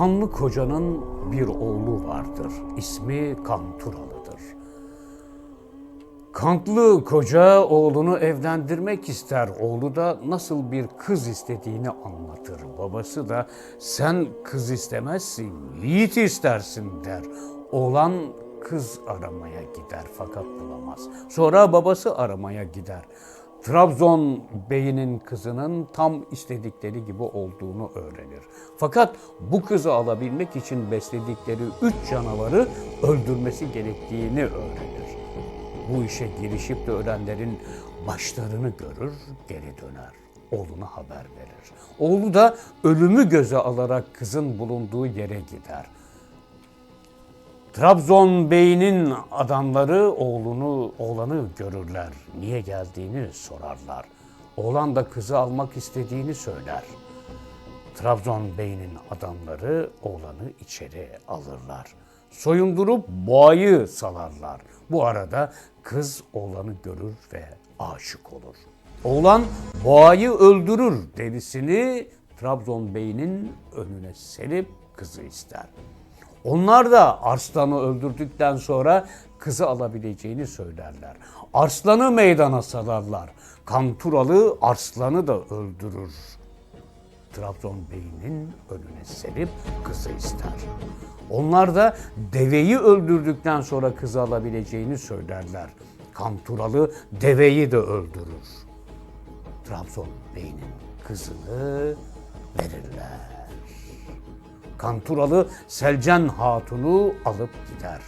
Kanlı kocanın bir oğlu vardır. İsmi Kanturalı'dır. Kantlı koca oğlunu evlendirmek ister. Oğlu da nasıl bir kız istediğini anlatır. Babası da sen kız istemezsin, yiğit istersin der. Oğlan kız aramaya gider fakat bulamaz. Sonra babası aramaya gider. Trabzon beyinin kızının tam istedikleri gibi olduğunu öğrenir. Fakat bu kızı alabilmek için besledikleri üç canavarı öldürmesi gerektiğini öğrenir. Bu işe girişip de ölenlerin başlarını görür, geri döner. Oğluna haber verir. Oğlu da ölümü göze alarak kızın bulunduğu yere gider. Trabzon beyinin adamları oğlunu, oğlanı görürler. Niye geldiğini sorarlar. Oğlan da kızı almak istediğini söyler. Trabzon beyinin adamları oğlanı içeri alırlar. Soyundurup boğayı salarlar. Bu arada kız oğlanı görür ve aşık olur. Oğlan boğayı öldürür derisini Trabzon beyinin önüne serip kızı ister. Onlar da Arslan'ı öldürdükten sonra kızı alabileceğini söylerler. Arslan'ı meydana salarlar. Kanturalı Arslan'ı da öldürür. Trabzon beyinin önüne serip kızı ister. Onlar da deveyi öldürdükten sonra kızı alabileceğini söylerler. Kanturalı deveyi de öldürür. Trabzon beyinin kızını verirler. Kanturalı Selcan Hatun'u alıp gider.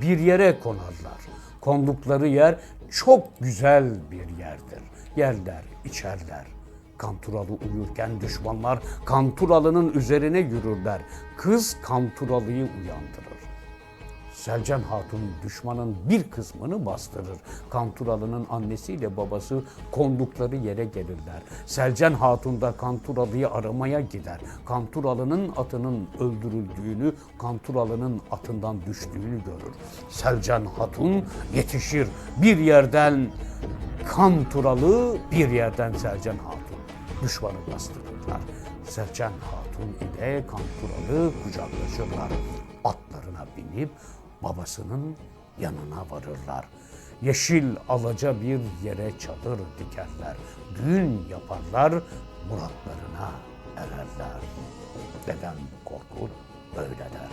Bir yere konarlar. Kondukları yer çok güzel bir yerdir. Yerler, içerler. Kanturalı uyurken düşmanlar Kanturalı'nın üzerine yürürler. Kız Kanturalı'yı uyandırır. Selcan Hatun düşmanın bir kısmını bastırır. Kanturalı'nın annesiyle babası kondukları yere gelirler. Selcan Hatun da Kanturalı'yı aramaya gider. Kanturalı'nın atının öldürüldüğünü, Kanturalı'nın atından düştüğünü görür. Selcan Hatun yetişir. Bir yerden Kanturalı, bir yerden Selcan Hatun. Düşmanı bastırırlar. Selcan Hatun ile Kanturalı kucaklaşırlar. Atlarına binip babasının yanına varırlar. Yeşil alaca bir yere çadır dikerler. Düğün yaparlar, muratlarına ererler. Dedem Korkut böyle der.